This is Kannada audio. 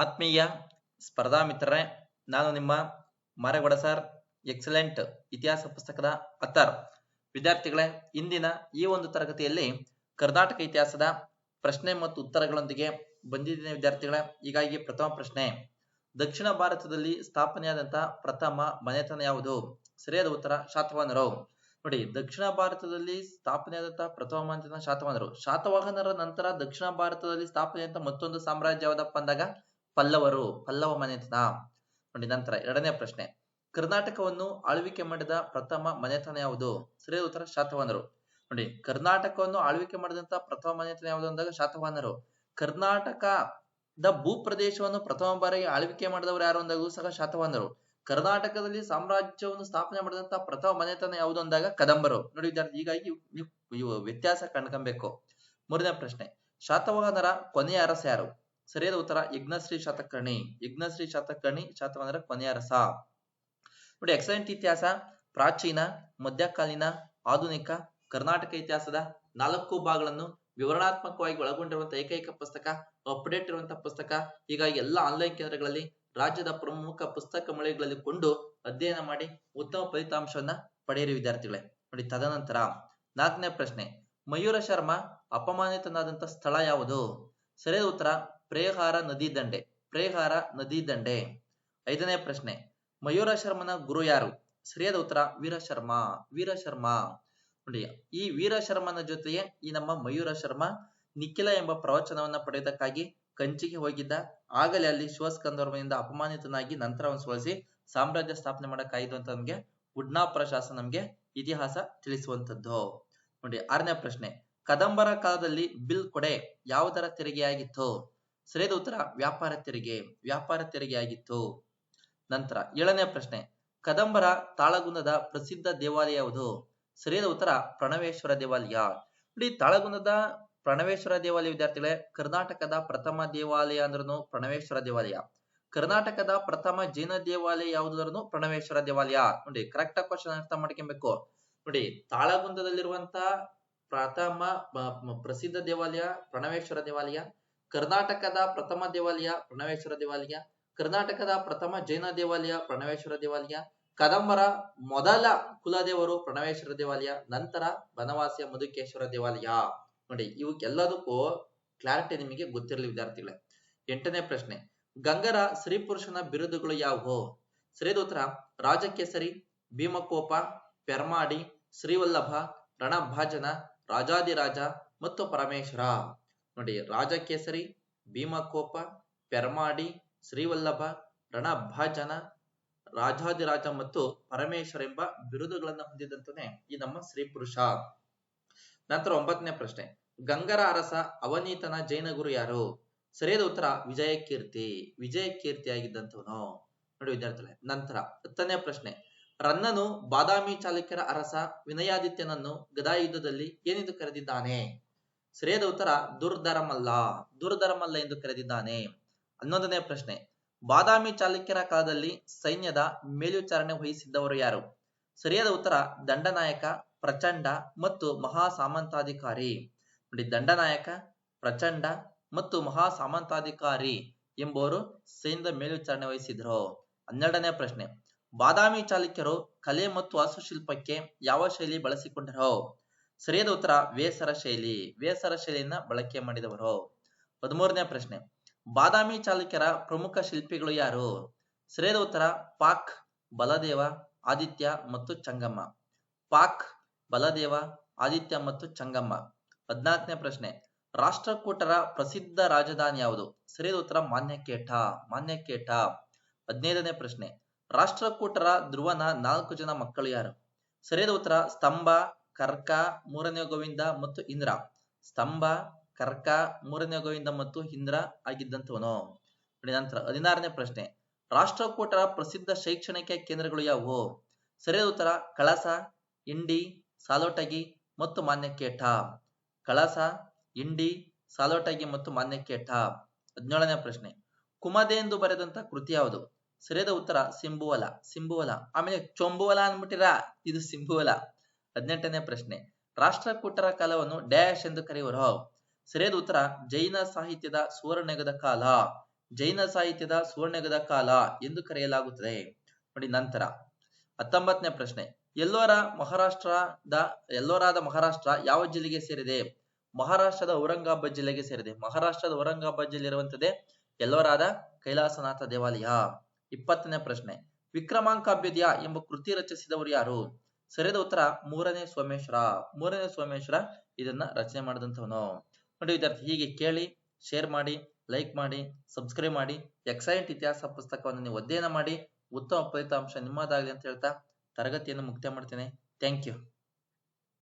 ಆತ್ಮೀಯ ಸ್ಪರ್ಧಾ ಮಿತ್ರರೇ, ನಾನು ನಿಮ್ಮ ಮಾರೇಗೌಡ ಸರ್, ಎಕ್ಸಲೆಂಟ್ ಇತಿಹಾಸ ಪುಸ್ತಕದ ಅತ್ತಾರ್ ವಿದ್ಯಾರ್ಥಿಗಳೇ, ಇಂದಿನ ಈ ಒಂದು ತರಗತಿಯಲ್ಲಿ ಕರ್ನಾಟಕ ಇತಿಹಾಸದ ಪ್ರಶ್ನೆ ಮತ್ತು ಉತ್ತರಗಳೊಂದಿಗೆ ಬಂದಿದ್ದೇನೆ ವಿದ್ಯಾರ್ಥಿಗಳೇ. ಹೀಗಾಗಿ ಪ್ರಥಮ ಪ್ರಶ್ನೆ, ದಕ್ಷಿಣ ಭಾರತದಲ್ಲಿ ಸ್ಥಾಪನೆಯಾದಂತಹ ಪ್ರಥಮ ಮನೆತನ ಯಾವುದು? ಸರಿಯಾದ ಉತ್ತರ, ಶಾತವಾಹನರು. ನೋಡಿ, ದಕ್ಷಿಣ ಭಾರತದಲ್ಲಿ ಸ್ಥಾಪನೆಯಾದಂತಹ ಪ್ರಥಮ ಮನೆತನ ಶಾತವಾಹನರು. ಶಾತವಾಹನರ ನಂತರ ದಕ್ಷಿಣ ಭಾರತದಲ್ಲಿ ಸ್ಥಾಪನೆಯಾದಂತಹ ಮತ್ತೊಂದು ಸಾಮ್ರಾಜ್ಯ ಯಾವ್ದಪ್ಪ ಅಂದಾಗ? ಪಲ್ಲವರು ಪಲ್ಲವ ಮನೆತನ ನೋಡಿ, ನಂತರ ಎರಡನೇ ಪ್ರಶ್ನೆ. ಕರ್ನಾಟಕವನ್ನು ಆಳ್ವಿಕೆ ಮಾಡಿದ ಪ್ರಥಮ ಮನೆತನ ಯಾವುದು? ಸರಿಯಾದ ಉತ್ತರ ಶಾತವಾಹನರು. ನೋಡಿ, ಕರ್ನಾಟಕವನ್ನು ಆಳ್ವಿಕೆ ಮಾಡಿದಂತ ಪ್ರಥಮ ಮನೆತನ ಯಾವುದು ಅಂದಾಗ ಶಾತವಾಹನರು. ಕರ್ನಾಟಕದ ಭೂ ಪ್ರದೇಶವನ್ನು ಪ್ರಥಮ ಬಾರಿಗೆ ಆಳ್ವಿಕೆ ಮಾಡಿದವರು ಯಾರು ಅಂದಾಗೂ ಸಹ ಶಾತವಾಹನರು. ಕರ್ನಾಟಕದಲ್ಲಿ ಸಾಮ್ರಾಜ್ಯವನ್ನು ಸ್ಥಾಪನೆ ಮಾಡಿದಂತ ಪ್ರಥಮ ಮನೆತನ ಯಾವುದು ಅಂದಾಗ ಕದಂಬರು. ನೋಡಿ, ವಿದ್ಯಾರ್ಥಿ, ಹೀಗಾಗಿ ವ್ಯತ್ಯಾಸ ಕಂಡ್ಕೊಬೇಕು. ಮೂರನೇ ಪ್ರಶ್ನೆ. ಶಾತವಾಹನರ ಕೊನೆಯ ಅರಸ ಯಾರು? ಸರಿಯಾದ ಉತ್ತರ ಯಜ್ಞಶ್ರೀ ಶಾತಕರ್ಣಿ. ಯಜ್ಞಶ್ರೀ ಶಾತಕರ್ಣಿ ಅಂದ್ರೆ ಕೊನೆಯ ನೋಡಿ ಎಕ್ಸಲೆಂಟ್ ಇತಿಹಾಸ, ಪ್ರಾಚೀನ, ಮಧ್ಯಕಾಲೀನ, ಆಧುನಿಕ, ಕರ್ನಾಟಕ ಇತಿಹಾಸದ ನಾಲ್ಕು ಭಾಗಗಳನ್ನು ವಿವರಣಾತ್ಮಕವಾಗಿ ಒಳಗೊಂಡಿರುವಂತಹ ಏಕೈಕ ಪುಸ್ತಕ ಅಪ್ಡೇಟ್ ಇರುವಂತಹ ಪುಸ್ತಕ ಹೀಗಾಗಿ ಎಲ್ಲ ಆನ್ಲೈನ್ ಕೇಂದ್ರಗಳಲ್ಲಿ ರಾಜ್ಯದ ಪ್ರಮುಖ ಪುಸ್ತಕ ಮಳಿಗೆಗಳಲ್ಲಿ ಕೊಂಡು ಅಧ್ಯಯನ ಮಾಡಿ ಉತ್ತಮ ಫಲಿತಾಂಶವನ್ನ ಪಡೆಯಿರಿ ವಿದ್ಯಾರ್ಥಿಗಳೇ. ನೋಡಿ ತದನಂತರ ನಾಲ್ಕನೇ ಪ್ರಶ್ನೆ, ಮಯೂರ ಶರ್ಮ ಅಪಮಾನಿತನಾದಂತ ಸ್ಥಳ ಯಾವುದು? ಸರಿಯಾದ ಉತ್ತರ ಪ್ರೇಹಾರ ನದಿ ದಂಡೆ, ಪ್ರೇಹಾರ ನದಿ ದಂಡೆ. ಐದನೇ ಪ್ರಶ್ನೆ, ಮಯೂರ ಶರ್ಮನ ಗುರು ಯಾರು? ಸರಿಯಾದ ಉತ್ತರ, ವೀರ ಶರ್ಮಾ ವೀರ ಶರ್ಮಾ. ನೋಡಿ, ಈ ವೀರ ಶರ್ಮನ ಜೊತೆಗೆ ಈ ನಮ್ಮ ಮಯೂರ ಶರ್ಮ ನಿಖಿಲ ಎಂಬ ಪ್ರವಚನವನ್ನ ಪಡೆಯುವುದಕ್ಕಾಗಿ ಕಂಚಿಗೆ ಹೋಗಿದ್ದ. ಆಗಲೇ ಅಲ್ಲಿ ಶಿವಸ್ಕಂದವರ್ಮನಿಂದ ಅಪಮಾನಿತನಾಗಿ ನಂತರ ಅವನು ಸೋಲಿಸಿ ಸಾಮ್ರಾಜ್ಯ ಸ್ಥಾಪನೆ ಮಾಡಕ್ಕಾಯಿತು ಅಂತ ನಮ್ಗೆ, ಉಡ್ನಾಪುರ ಶಾಸನ ನಮ್ಗೆ ಇತಿಹಾಸ ತಿಳಿಸುವಂತದ್ದು ನೋಡಿ, ಆರನೇ ಪ್ರಶ್ನೆ, ಕದಂಬರ ಕಾಲದಲ್ಲಿ ಬಿಲ್ ಕೊಡೆ ಯಾವುದರ ತೆರಿಗೆಯಾಗಿತ್ತು? ಸರಿಯಾದ ಉತ್ತರ ವ್ಯಾಪಾರ ತೆರಿಗೆ, ವ್ಯಾಪಾರ ತೆರಿಗೆಯಾಗಿತ್ತು. ನಂತರ ಏಳನೇ ಪ್ರಶ್ನೆ, ಕದಂಬರ ತಾಳಗುಂದದ ಪ್ರಸಿದ್ಧ ದೇವಾಲಯ ಯಾವುದು? ಸರಿಯಾದ ಉತ್ತರ ಪ್ರಣವೇಶ್ವರ ದೇವಾಲಯ. ನೋಡಿ ತಾಳಗುಂದದ ಪ್ರಣವೇಶ್ವರ ದೇವಾಲಯ, ವಿದ್ಯಾರ್ಥಿಗಳೇ, ಕರ್ನಾಟಕದ ಪ್ರಥಮ ದೇವಾಲಯ ಅಂದ್ರೂ ಪ್ರಣವೇಶ್ವರ ದೇವಾಲಯ. ಕರ್ನಾಟಕದ ಪ್ರಥಮ ಜೈನ ದೇವಾಲಯ ಯಾವುದಂದ್ರೂ ಪ್ರಣವೇಶ್ವರ ದೇವಾಲಯ. ನೋಡಿ ಕರೆಕ್ಟ್ ಕ್ವಶನ್ ಅರ್ಥ ಮಾಡ್ಕೊಬೇಕು. ನೋಡಿ, ತಾಳಗುಂದದಲ್ಲಿರುವಂತ ಪ್ರಥಮ ಪ್ರಸಿದ್ಧ ದೇವಾಲಯ, ಪ್ರಣವೇಶ್ವರ ದೇವಾಲಯ ಕರ್ನಾಟಕದ ಪ್ರಥಮ ದೇವಾಲಯ ಪ್ರಣವೇಶ್ವರ ದೇವಾಲಯ, ಕರ್ನಾಟಕದ ಪ್ರಥಮ ಜೈನ ದೇವಾಲಯ ಪ್ರಣವೇಶ್ವರ ದೇವಾಲಯ, ಕದಂಬರ ಮೊದಲ ಕುಲದೇವರು ಪ್ರಣವೇಶ್ವರ ದೇವಾಲಯ, ನಂತರ ಬನವಾಸಿಯ ಮಧುಕೇಶ್ವರ ದೇವಾಲಯ. ನೋಡಿ ಇವಕ್ಕೆಲ್ಲದಕ್ಕೂ ಕ್ಲಾರಿಟಿ ನಿಮಗೆ ಗೊತ್ತಿರಲಿ ವಿದ್ಯಾರ್ಥಿಗಳೇ. ಎಂಟನೇ ಪ್ರಶ್ನೆ, ಗಂಗರ ಸ್ತ್ರೀಪುರುಷನ ಬಿರುದುಗಳು ಯಾವುವು? ಸರಿಯಾದ ಉತ್ತರ ರಾಜಕೇಸರಿ, ಭೀಮಕೋಪ, ಪೆರ್ಮಾಡಿ, ಶ್ರೀವಲ್ಲಭ, ರಣಭಾಜನ, ರಾಜಾದಿರಾಜ ಮತ್ತು ಪರಮೇಶ್ವರ. ನೋಡಿ, ರಾಜಕೇಸರಿ, ಭೀಮಕೋಪ, ಪೆರ್ಮಾಡಿ, ಶ್ರೀವಲ್ಲಭ, ರಣಭಾಜನ ರಾಜಾದಿರಾಜ ಮತ್ತು ಪರಮೇಶ್ವರ ಎಂಬ ಬಿರುದುಗಳನ್ನು ಹೊಂದಿದಂತಾನೆ ಈ ನಮ್ಮ ಶ್ರೀ ಪುರುಷ. ನಂತರ ಒಂಬತ್ತನೇ ಪ್ರಶ್ನೆ. ಗಂಗರ ಅರಸ ಅವನೀತನ ಜೈನ ಗುರು ಯಾರು? ಸರಿಯಾದ ಉತ್ತರ ವಿಜಯ ಕೀರ್ತಿ ವಿಜಯ ಕೀರ್ತಿ ಆಗಿದ್ದಂಥವನು ನೋಡಿ ವಿದ್ಯಾರ್ಥಿಗಳೇ, ನಂತರ ಹತ್ತನೇ ಪ್ರಶ್ನೆ. ರನ್ನನು ಬಾದಾಮಿ ಚಾಲುಕ್ಯರ ಅರಸ ವಿನಯಾದಿತ್ಯನನ್ನು ಗದಾಯುದ್ಧದಲ್ಲಿ ಏನೆಂದು ಕರೆದಿದ್ದಾನೆ? ಸರಿಯಾದ ಉತ್ತರ ದುರ್ಧರಮಲ್ಲ. ದುರ್ಧರಮಲ್ಲ ಎಂದು ಕರೆದಿದ್ದಾನೆ. ಹನ್ನೊಂದನೇ ಪ್ರಶ್ನೆ. ಬಾದಾಮಿ ಚಾಲುಕ್ಯರ ಕಾಲದಲ್ಲಿ ಸೈನ್ಯದ ಮೇಲ್ವಿಚಾರಣೆ ವಹಿಸಿದ್ದವರು ಯಾರು? ಸರಿಯಾದ ಉತ್ತರ ದಂಡನಾಯಕ, ಪ್ರಚಂಡ ಮತ್ತು ಮಹಾ ಸಾಮಂತಾಧಿಕಾರಿ ನೋಡಿ, ದಂಡನಾಯಕ, ಪ್ರಚಂಡ ಮತ್ತು ಮಹಾ ಸಾಮಂತಾಧಿಕಾರಿ ಎಂಬುವರು ಸೈನ್ಯದ ಮೇಲ್ವಿಚಾರಣೆ ವಹಿಸಿದ್ರು. ಹನ್ನೆರಡನೇ ಪ್ರಶ್ನೆ. ಬಾದಾಮಿ ಚಾಲುಕ್ಯರು ಕಲೆ ಮತ್ತು ವಾಸ್ತುಶಿಲ್ಪಕ್ಕೆ ಯಾವ ಶೈಲಿ ಬಳಸಿಕೊಂಡರು? ಸರಿಯಾದ ಉತ್ತರ ವೇಸರ ಶೈಲಿ. ವೇಸರ ಶೈಲಿಯನ್ನ ಬಳಕೆ ಮಾಡಿದವರು. ಹದಿಮೂರನೇ ಪ್ರಶ್ನೆ. ಬಾದಾಮಿ ಚಾಲುಕ್ಯರ ಪ್ರಮುಖ ಶಿಲ್ಪಿಗಳು ಯಾರು? ಸರಿಯಾದ ಉತ್ತರ ಪಾಕ್, ಬಲದೇವ, ಆದಿತ್ಯ ಮತ್ತು ಚಂಗಮ್ಮ. ಪಾಕ್, ಬಲದೇವ, ಆದಿತ್ಯ ಮತ್ತು ಚಂಗಮ್ಮ. ಹದಿನಾಲ್ಕನೇ ಪ್ರಶ್ನೆ. ರಾಷ್ಟ್ರಕೂಟರ ಪ್ರಸಿದ್ಧ ರಾಜಧಾನಿ ಯಾವುದು? ಸರಿಯಾದ ಉತ್ತರ ಮಾನ್ಯಕೇಟ ಮಾನ್ಯಕೇಟ. ಹದಿನೈದನೇ ಪ್ರಶ್ನೆ. ರಾಷ್ಟ್ರಕೂಟರ ಧ್ರುವನ ನಾಲ್ಕು ಜನ ಮಕ್ಕಳು ಯಾರು? ಸರಿಯಾದ ಉತ್ತರ ಸ್ತಂಭ ಕರ್ಕ, ಮೂರನೇ ಗೋವಿಂದ ಮತ್ತು ಇಂದ್ರ. ಸ್ತಂಭ, ಕರ್ಕ, ಮೂರನೇ ಗೋವಿಂದ ಮತ್ತು ಇಂದ್ರ ಆಗಿದ್ದಂಥವನು. ನಂತರ ಹದಿನಾರನೇ ಪ್ರಶ್ನೆ. ರಾಷ್ಟ್ರಕೂಟರ ಪ್ರಸಿದ್ಧ ಶೈಕ್ಷಣಿಕ ಕೇಂದ್ರಗಳು ಯಾವುವು? ಸರಿಯಾದ ಉತ್ತರ, ಕಳಸ, ಇಂಡಿ, ಸಾಲೋಟಗಿ ಮತ್ತು ಮಾನ್ಯಕೇಟ. ಕಳಸ, ಇಂಡಿ, ಸಾಲೋಟಗಿ ಮತ್ತು ಮಾನ್ಯಕೇಟ. ಹದಿನೇಳನೇ ಪ್ರಶ್ನೆ. ಕುಮದೆ ಎಂದು ಬರೆದಂತ ಕೃತಿ ಯಾವುದು? ಸರಿಯಾದ ಉತ್ತರ, ಸಿಂಬುವಲ. ಸಿಂಬುವಲ. ಆಮೇಲೆ ಚೊಂಬುವಲ ಅಂದ್ಬಿಟ್ಟಿರ? ಇದು ಸಿಂಬುವಲ. ಹದಿನೆಂಟನೇ ಪ್ರಶ್ನೆ. ರಾಷ್ಟ್ರಕೂಟರ ಕಾಲವನ್ನು ಡ್ಯಾಶ್ ಎಂದು ಕರೆಯುವರು. ಸರಿಯಾದ ಉತ್ತರ, ಜೈನ ಸಾಹಿತ್ಯದ ಸುವರ್ಣಯುಗದ ಕಾಲ. ಜೈನ ಸಾಹಿತ್ಯದ ಸುವರ್ಣಯುಗದ ಕಾಲ ಎಂದು ಕರೆಯಲಾಗುತ್ತದೆ. ನೋಡಿ ನಂತರ. ಹತ್ತೊಂಬತ್ತನೇ ಪ್ರಶ್ನೆ. ಎಲ್ಲೋರ ಮಹಾರಾಷ್ಟ್ರದ, ಎಲ್ಲೋರಾದ ಮಹಾರಾಷ್ಟ್ರ ಯಾವ ಜಿಲ್ಲೆಗೆ ಸೇರಿದೆ? ಮಹಾರಾಷ್ಟ್ರದ ಔರಂಗಾಬಾದ್ ಜಿಲ್ಲೆಗೆ ಸೇರಿದೆ. ಮಹಾರಾಷ್ಟ್ರದ ಔರಂಗಾಬಾದ್ ಜಿಲ್ಲೆ ಇರುವಂತದ್ದೇ ಎಲ್ಲೋರಾದ ಕೈಲಾಸನಾಥ ದೇವಾಲಯ. ಇಪ್ಪತ್ತನೇ ಪ್ರಶ್ನೆ. ವಿಕ್ರಮಾಂಕಾಭ್ಯುದಯ ಎಂಬ ಕೃತಿ ರಚಿಸಿದವರು ಯಾರು? ಸರಿಯಾದ ಉತ್ತರ ಮೂರನೇ ಸೋಮೇಶ್ವರ. ಮೂರನೇ ಸೋಮೇಶ್ವರ ಇದನ್ನ ರಚನೆ ಮಾಡಿದಂಥವನು. ನೋಡಿ ವಿದ್ಯಾರ್ಥಿ, ಹೀಗೆ ಕೇಳಿ ಶೇರ್ ಮಾಡಿ ಲೈಕ್ ಮಾಡಿ ಸಬ್ಸ್ಕ್ರೈಬ್ ಮಾಡಿ ಎಕ್ಸೈಂಟ್ ಇತಿಹಾಸ ಪುಸ್ತಕವನ್ನು ನೀವು ಅಧ್ಯಯನ ಮಾಡಿ, ಉತ್ತಮ ಫಲಿತಾಂಶ ನಿಮ್ಮದಾಗಲಿ ಅಂತ ಹೇಳ್ತಾ ತರಗತಿಯನ್ನು ಮುಕ್ತಾಯ ಮಾಡ್ತೇನೆ. Thank you